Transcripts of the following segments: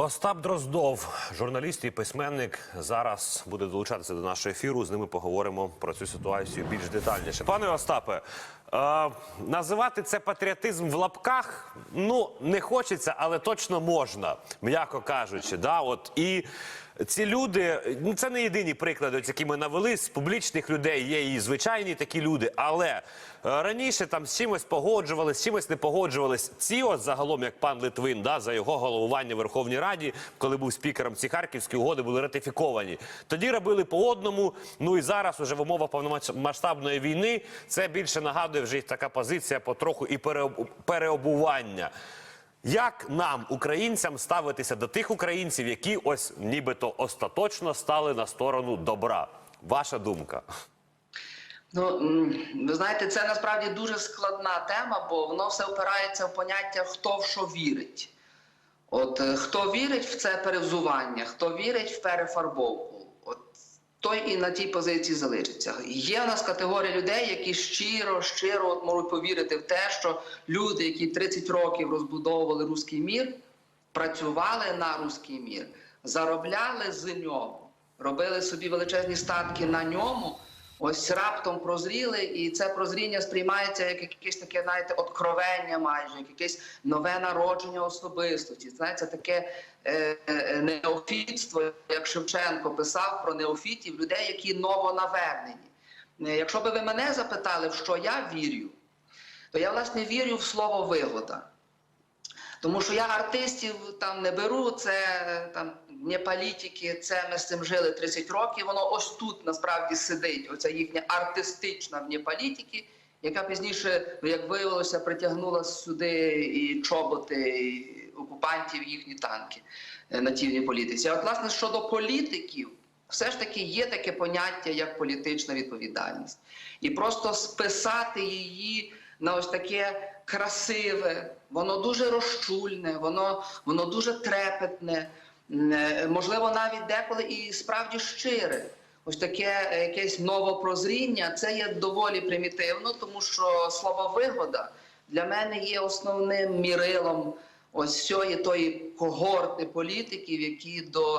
Остап Дроздов, журналіст і письменник, зараз буде долучатися до нашого ефіру. З ними поговоримо про цю ситуацію більш детальніше. Пане Остапе, е, називати це патріотизм в лапках ну не хочеться, але точно можна, м'яко кажучи. Да? От і ці люди, ну це не єдині приклади, які ми навели з публічних людей. Є і звичайні такі люди, але е, раніше там з чимось погоджувались, з чимось не погоджувались. Ці от загалом, як пан Литвин, да, за його головування в Верховній Раді, коли був спікером, ці харківські угоди були ратифіковані. Тоді робили по одному. Ну і зараз, уже в умовах повномасштабної війни, це більше нагадує вже така позиція потроху і переоб- переобування. Як нам, українцям, ставитися до тих українців, які ось нібито остаточно стали на сторону добра? Ваша думка? Ну, ви знаєте, це насправді дуже складна тема, бо воно все опирається в поняття хто в що вірить. От е, хто вірить в це перевзування, хто вірить в перефарбовку, от той і на тій позиції залишиться. Є в нас категорія людей, які щиро, щиро от можуть повірити в те, що люди, які 30 років розбудовували руський мір, працювали на руський мір, заробляли з нього, робили собі величезні статки на ньому. Ось раптом прозріли, і це прозріння сприймається як якесь таке, знаєте, откровення майже, як якесь нове народження особистості. Знаєте, таке е, е, неофітство, як Шевченко писав про неофітів, людей, які новонавернені. Е, Якщо би ви мене запитали, в що я вірю, то я власне вірю в слово вигода. Тому що я артистів там не беру, це там не політики, це ми з цим жили 30 років. Воно ось тут насправді сидить. Оця їхня артистична вне політики, яка пізніше, ну, як виявилося, притягнула сюди і чоботи і окупантів, їхні танки е, на тій політиці. А от власне щодо політиків, все ж таки є таке поняття як політична відповідальність, і просто списати її на ось таке красиве, воно дуже розчульне, воно, воно дуже трепетне, е, можливо, навіть деколи і справді щире. Ось таке е, якесь новопрозріння, це є доволі примітивно, тому що слово вигода для мене є основним мірилом ось цієї тої когорти політиків, які до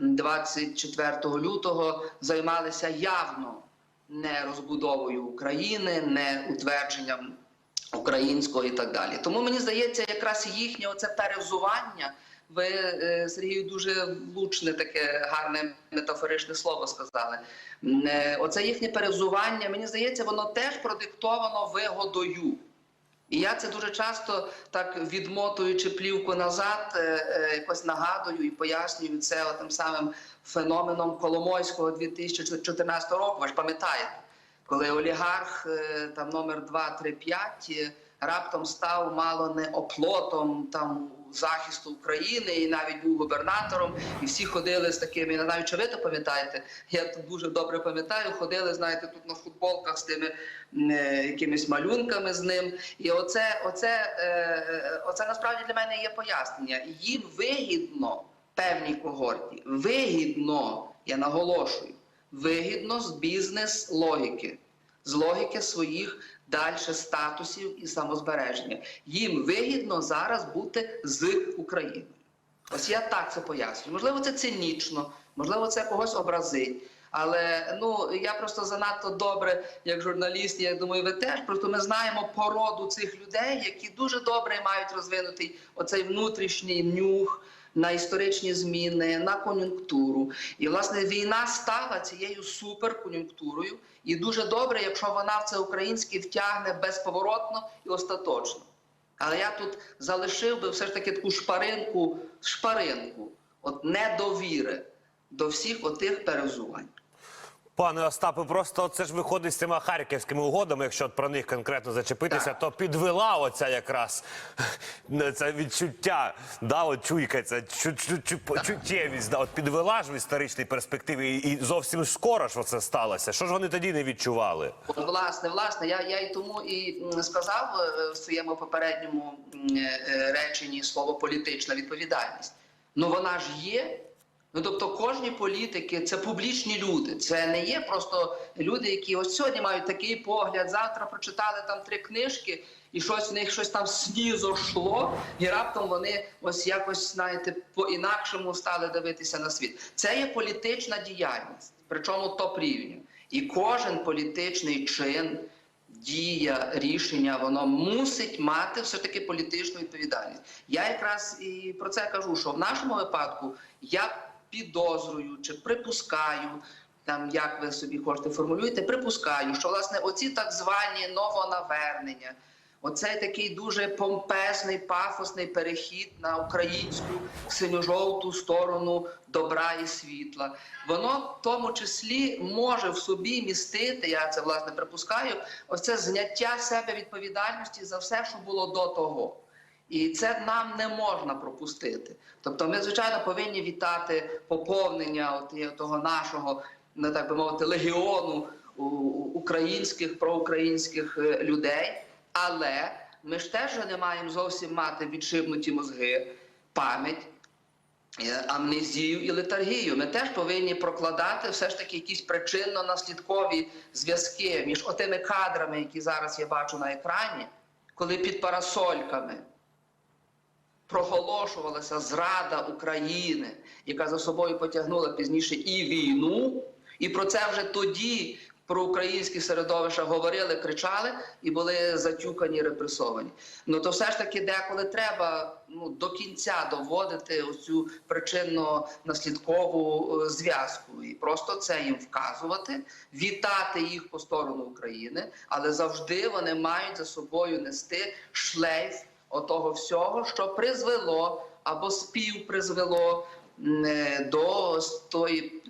м, 24 лютого займалися явно не розбудовою України, не утвердженням українського і так далі. Тому мені здається, якраз їхнє оце перевзування. Ви, е, Сергію, дуже влучне таке гарне метафоричне слово сказали. Е, Оце їхнє перевзування, мені здається, воно теж продиктовано вигодою. І я це дуже часто так відмотуючи плівку назад, е, е, якось нагадую і пояснюю це тим самим феноменом Коломойського 2014 року. Ви ж пам'ятаєте, коли олігарх е, там номер 2, 3, 5 е, раптом став мало не оплотом там захисту України і навіть був губернатором, і всі ходили з такими. Я не ви то пам'ятаєте? Я тут дуже добре пам'ятаю. Ходили, знаєте, тут на футболках з тими е, якимись малюнками з ним. І оце, оце, е, е, оце насправді для мене є пояснення. Їм вигідно певній когорті, вигідно, я наголошую, вигідно з бізнес-логіки, з логіки своїх далі статусів і самозбереження. Їм вигідно зараз бути з Україною. Ось я так це пояснюю. Можливо, це цинічно, можливо, це когось образить. Але ну я просто занадто добре, як журналіст, я думаю, ви теж просто ми знаємо породу цих людей, які дуже добре мають розвинутий оцей внутрішній нюх на історичні зміни, на кон'юнктуру. І власне війна стала цією суперкон'юнктурою, і дуже добре, якщо вона в це українське втягне безповоротно і остаточно. Але я тут залишив би все ж таки таку шпаринку, шпаринку, от недовіри до всіх отих перезувань. Пане Остапе, просто це ж виходить з цими харківськими угодами, якщо от про них конкретно зачепитися, то підвела оця якраз це відчуття, да, от чуйка, ця чу, чу, чу, чуттєвість, да, от підвела ж в історичній перспективі, і, зовсім скоро ж оце сталося. Що ж вони тоді не відчували? Власне, власне, я, я і тому і сказав е, в своєму попередньому е, реченні слово політична відповідальність. Ну вона ж є. Ну тобто, кожні політики це публічні люди. Це не є просто люди, які ось сьогодні мають такий погляд, завтра прочитали там три книжки, і щось в них щось там снізу йшло, і раптом вони ось якось знаєте по-інакшому стали дивитися на світ. Це є політична діяльність, причому топ рівня. І кожен політичний чин, дія, рішення, воно мусить мати все таки політичну відповідальність. Я якраз і про це кажу, що в нашому випадку я підозрюю чи припускаю. Там як ви собі хочете формулюєте, припускаю, що власне оці так звані новонавернення, оцей такий дуже помпезний, пафосний перехід на українську синьо-жовту сторону добра і світла, воно в тому числі може в собі містити, я це власне припускаю, оце зняття себе відповідальності за все, що було до того. І це нам не можна пропустити. Тобто, ми звичайно повинні вітати поповнення от того нашого, ну так би мовити, легіону українських проукраїнських е, людей. Але ми ж теж не маємо зовсім мати відшибнуті мозги, пам'ять. е, Амнезію і летаргію. Ми теж повинні прокладати все ж таки якісь причинно-наслідкові зв'язки між отими кадрами, які зараз я бачу на екрані, коли під парасольками проголошувалася зрада України, яка за собою потягнула пізніше і війну, і про це вже тоді про українські середовища говорили, кричали і були затюкані, репресовані. Ну то все ж таки деколи треба ну до кінця доводити оцю причинно-наслідкову е, зв'язку. І просто це їм вказувати, вітати їх по сторону України, але завжди вони мають за собою нести шлейф отого всього, що призвело або співпризвело призвело е, до тої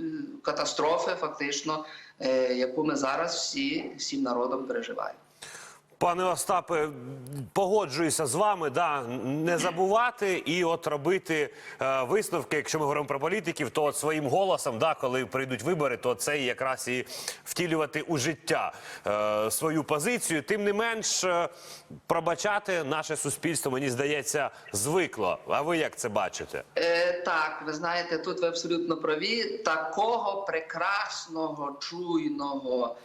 катастрофи, фактично, е, яку ми зараз всі всім народом переживаємо. Пане Остапе, погоджуюся з вами, да, не забувати і от робити е, висновки. Якщо ми говоримо про політиків, то от своїм голосом, да, коли прийдуть вибори, то це якраз і втілювати у життя е, свою позицію. Тим не менш, е, пробачати наше суспільство, мені здається, звикло. А ви як це бачите? Е, так, ви знаєте, тут ви абсолютно праві. Такого прекрасного, чуйного,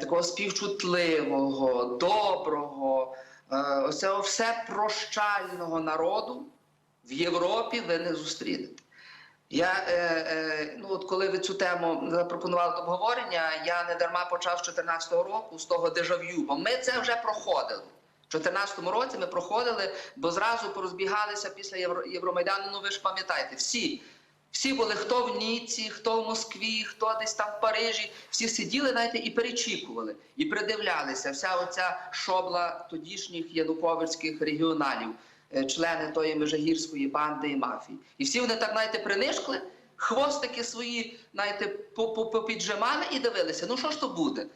такого співчутливого, доброго, е, ось цього все прощального народу в Європі ви не зустрінете. Я е, е, ну от коли ви цю тему запропонували до обговорення, я не дарма почав з 2014 року з того дежав'ю, бо ми це вже проходили. У 2014 році ми проходили, бо зразу порозбігалися після Євро, Євромайдану. Ну ви ж пам'ятаєте, всі. Всі були хто в Ніці, хто в Москві, хто десь там в Парижі. Всі сиділи, знаєте, і перечікували, і придивлялися. Вся оця шобла тодішніх януковицьких регіоналів, е, члени тої межигірської банди і мафії. І всі вони так, знаєте, принишкли, хвостики свої, знаєте, по- по- попіджимали і дивилися. Ну що ж то буде?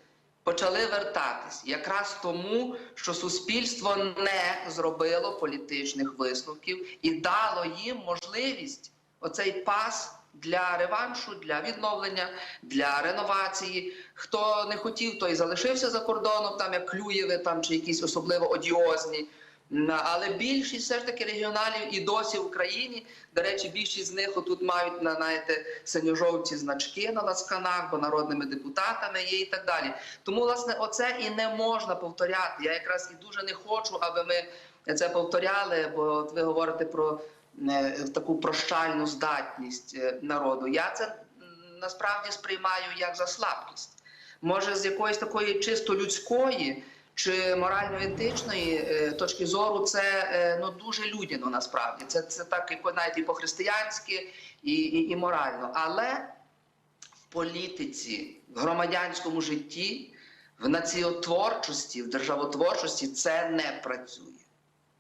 Почали вертатись якраз тому, що суспільство не зробило політичних висновків і дало їм можливість оцей пас для реваншу, для відновлення, для реновації. Хто не хотів, той залишився за кордоном, там як Клюєви, там чи якісь особливо одіозні. Але більшість все ж таки регіоналів і досі в Україні. До речі, більшість з них отут мають на знаєте, синьо-жовті значки на ласканах, бо народними депутатами є і так далі. Тому, власне, оце і не можна повторяти. Я якраз і дуже не хочу, аби ми це повторяли, бо от ви говорите про таку прощальну здатність е, народу. Я це насправді сприймаю як за слабкість. Може, з якоїсь такої чисто людської чи морально-етичної е, точки зору, це е, ну дуже людяно насправді. Це, це так і навіть і по-християнськи, і, і, і морально. Але в політиці, в громадянському житті, в націотворчості, в державотворчості це не працює.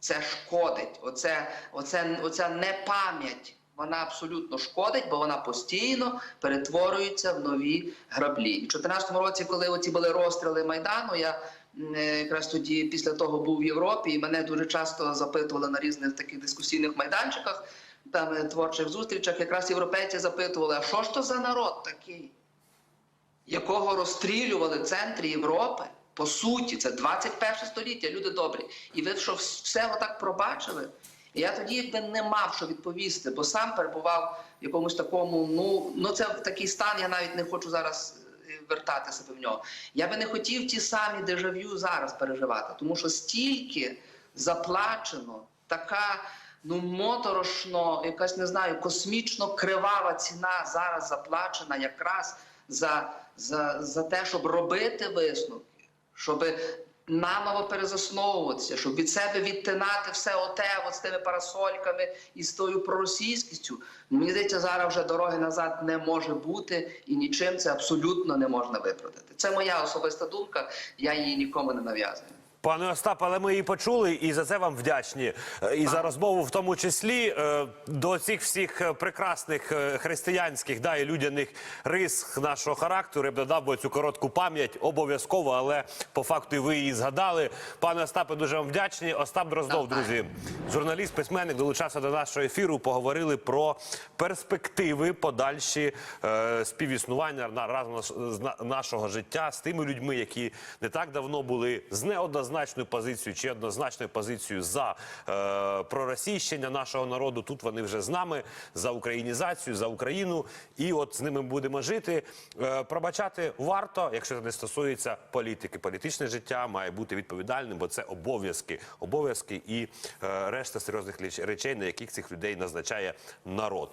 Це шкодить. Оце, оце, оця непам'ять. Вона абсолютно шкодить, бо вона постійно перетворюється в нові граблі. І в 2014 році, коли оці були розстріли майдану, я е, якраз тоді після того був в Європі, і мене дуже часто запитували на різних таких дискусійних майданчиках, там е, творчих зустрічах, якраз європейці запитували: а що ж то за народ такий? якого розстрілювали в центрі Європи. По суті, це 21 століття, люди добрі. І ви що все отак пробачили? І я тоді якби не мав що відповісти, бо сам перебував в якомусь такому. Ну ну це такий стан. Я навіть не хочу зараз е, вертати себе в нього. Я би не хотів ті самі дежавю зараз переживати, тому що стільки заплачено, така ну моторошно, якась не знаю, космічно кривава ціна зараз заплачена якраз за, за, за те, щоб робити висновки, щоб наново перезасновуватися, щоб від себе відтинати все оте, от з тими парасольками і з тою проросійськістю. Мені здається, зараз вже дороги назад не може бути і нічим це абсолютно не можна виправдати. Це моя особиста думка, я її нікому не нав'язую. Пане Остап, але ми її почули, і за це вам вдячні. Е, І за розмову в тому числі е, до цих всіх е, прекрасних християнських да, і людяних рис нашого характеру. Я б додав би цю коротку пам'ять обов'язково, але по факту ви її згадали. Пане Остапе, дуже вам вдячні. Остап Дроздов, друзі, журналіст, письменник, долучався до нашого ефіру. Поговорили про перспективи подальші е, співіснування на разом з на- нашого життя з тими людьми, які не так давно були з неоднозначною позицією чи однозначною позицією за е, проросійщення нашого народу. Тут вони вже з нами за українізацію, за Україну. І от з ними будемо жити. Е, пробачати варто, якщо це не стосується політики. Політичне життя має бути відповідальним, бо це обов'язки, обов'язки і е, решта серйозних речей, на яких цих людей назначає народ.